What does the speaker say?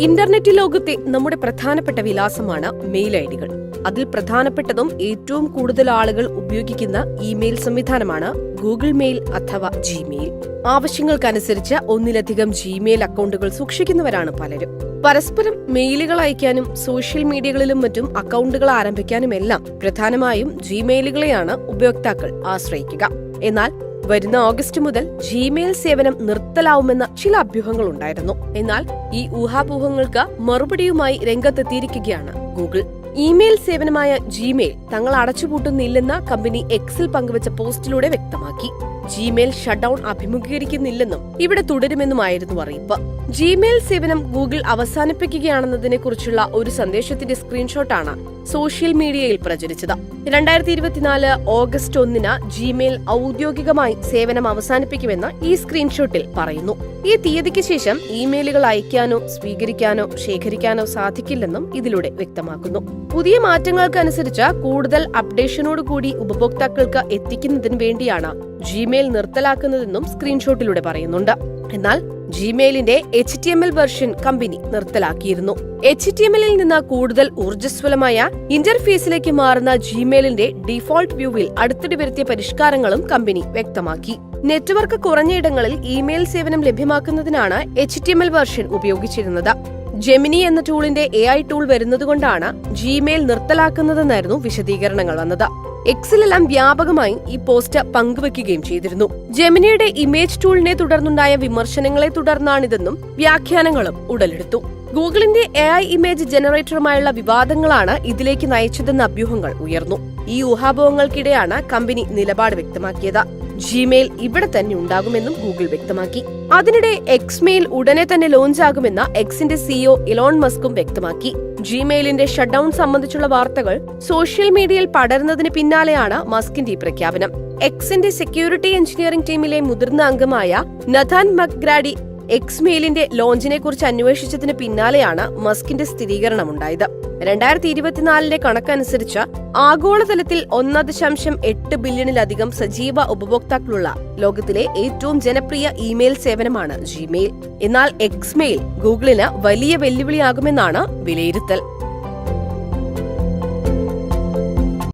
Internet ലോകത്തെ നമ്മുടെ പ്രധാനപ്പെട്ട വിലാസമാണ് മെയിൽ ഐ ഡികൾ അതിൽ പ്രധാനപ്പെട്ടതും ഏറ്റവും കൂടുതൽ ആളുകൾ ഉപയോഗിക്കുന്ന ഇമെയിൽ സംവിധാനമാണ് ഗൂഗിൾ മെയിൽ അഥവാ ജിമെയിൽ. ആവശ്യങ്ങൾക്കനുസരിച്ച് ഒന്നിലധികം ജിമെയിൽ അക്കൗണ്ടുകൾ സൂക്ഷിക്കുന്നവരാണ് പലരും. പരസ്പരം മെയിലുകൾ അയക്കാനും സോഷ്യൽ മീഡിയകളിലും മറ്റും അക്കൗണ്ടുകൾ ആരംഭിക്കാനുമെല്ലാം പ്രധാനമായും ജിമെയിലുകളെയാണ് ഉപയോക്താക്കൾ ആശ്രയിക്കുക. എന്നാൽ വരുന്ന ഓഗസ്റ്റ് മുതൽ ജിമെയിൽ സേവനം നിർത്തലാവുമെന്ന ചില അഭ്യൂഹങ്ങൾ ഉണ്ടായിരുന്നു എന്നാൽ ഈ ഊഹാപോഹങ്ങൾക്ക് മറുപടിയുമായി രംഗത്തെത്തിയിരിക്കുകയാണ് ഗൂഗിൾ. ഇമെയിൽ സേവനമായ ജിമെയിൽ തങ്ങൾ അടച്ചുപൂട്ടുന്നില്ലെന്ന കമ്പനി എക്സിൽ പങ്കുവച്ച പോസ്റ്റിലൂടെ വ്യക്തമാക്കി. ജിമെയിൽ ഷട്ട്ഡൌൺ അഭിമുഖീകരിക്കുന്നില്ലെന്നും ഇവിടെ തുടരുമെന്നുമായിരുന്നു അറിയിപ്പ്. ജിമെയിൽ സേവനം ഗൂഗിൾ അവസാനിപ്പിക്കുകയാണെന്നതിനെ കുറിച്ചുള്ള ഒരു സന്ദേശത്തിന്റെ സ്ക്രീൻഷോട്ടാണ് സോഷ്യൽ മീഡിയയിൽ പ്രചരിച്ചത്. രണ്ടായിരത്തി ഇരുപത്തിനാല് ഓഗസ്റ്റ് ഒന്നിന് ജിമെയിൽ ഔദ്യോഗികമായി സേവനം അവസാനിപ്പിക്കുമെന്ന് ഈ സ്ക്രീൻഷോട്ടിൽ പറയുന്നു. ഈ തീയതിക്ക് ശേഷം ഇമെയിലുകൾ അയക്കാനോ സ്വീകരിക്കാനോ ശേഖരിക്കാനോ സാധിക്കില്ലെന്നും ഇതിലൂടെ വ്യക്തമാക്കുന്നു. പുതിയ മാറ്റങ്ങൾക്കനുസരിച്ച് കൂടുതൽ അപ്ഡേഷനോടുകൂടി ഉപഭോക്താക്കൾക്ക് എത്തിക്കുന്നതിന് വേണ്ടിയാണ് ജിമെയിൽ നിർത്തലാക്കുന്നതെന്നും സ്ക്രീൻഷോട്ടിലൂടെ പറയുന്നുണ്ട്. എന്നാൽ ജിമെയിലിന്റെ H T M L version company നിർത്തലാക്കിയിരുന്നു. എച്ച് ടി എം എല്ലിൽ നിന്ന് കൂടുതൽ ഊർജസ്വലമായ ഇന്റർഫേസിലേക്ക് മാറുന്ന ജിമെയിലിന്റെ ഡിഫോൾട്ട് വ്യൂവിൽ അടുത്തിടെ വരുത്തിയ പരിഷ്കാരങ്ങളും കമ്പനി വ്യക്തമാക്കി. നെറ്റ്വർക്ക് കുറഞ്ഞ ഇടങ്ങളിൽ ഇമെയിൽ സേവനം ലഭ്യമാക്കുന്നതിനാണ് H T M L version ഉപയോഗിച്ചിരുന്നത്. ജെമിനി എന്ന ടൂളിന്റെ എ ഐ ടൂൾ വരുന്നതുകൊണ്ടാണ് ജിമെയിൽ നിർത്തലാക്കുന്നതെന്നായിരുന്നു വിശദീകരണങ്ങൾ വന്നത്. എക്സിലെല്ലാം വ്യാപകമായി ഈ പോസ്റ്റ് പങ്കുവെക്കുകയും ചെയ്തിരുന്നു. ജെമിനിയുടെ ഇമേജ് ടൂളിനെ തുടർന്നുണ്ടായ വിമർശനങ്ങളെ തുടർന്നാണിതെന്നും വ്യാഖ്യാനങ്ങളും ഉടലെടുത്തു. ഗൂഗിളിന്റെ എ ഐ ഇമേജ് ജനറേറ്ററുമായുള്ള വിവാദങ്ങളാണ് ഇതിലേക്ക് നയിച്ചതെന്ന അഭ്യൂഹങ്ങൾ ഉയർന്നു. ഈ ഊഹാഭോഹങ്ങൾക്കിടെയാണ് കമ്പനി നിലപാട് വ്യക്തമാക്കിയത്. ജിമെയിൽ ഇവിടെ തന്നെ ഉണ്ടാകുമെന്നും ഗൂഗിൾ വ്യക്തമാക്കി. അതിനിടെ എക്സ് മെയിൽ ഉടനെ തന്നെ ലോഞ്ച് ആകുമെന്ന് എക്സിന്റെ സിഇഒ ഇലോൺ മസ്കും വ്യക്തമാക്കി. ജിമെയിലിന്റെ ഷട്ട്ഡൌൺ സംബന്ധിച്ചുള്ള വാർത്തകൾ സോഷ്യൽ മീഡിയയിൽ പടരുന്നതിന് പിന്നാലെയാണ് മസ്കിന്റെ ഈ പ്രഖ്യാപനം. എക്സിന്റെ സെക്യൂരിറ്റി എഞ്ചിനീയറിംഗ് ടീമിലെ മുതിർന്ന അംഗമായ നഥാൻ മക്ഗ്രാഡി എക്സ് മെയിലിന്റെ ലോഞ്ചിനെ കുറിച്ച് അന്വേഷിച്ചതിന് പിന്നാലെയാണ് മസ്കിന്റെ സ്ഥിരീകരണം ഉണ്ടായത് രണ്ടായിരത്തി ഇരുപത്തിനാലിന്റെ കണക്കനുസരിച്ച് ആഗോളതലത്തിൽ ഒന്ന് ദശാംശം എട്ട് ബില്യണിലധികം സജീവ ഉപഭോക്താക്കളുള്ള ലോകത്തിലെ ഏറ്റവും ജനപ്രിയ ഇമെയിൽ സേവനമാണ് ജിമെയിൽ എന്നാൽ എക്സ് മെയിൽ ഗൂഗിളിന് വലിയ വെല്ലുവിളിയാകുമെന്നാണ് വിലയിരുത്തൽ.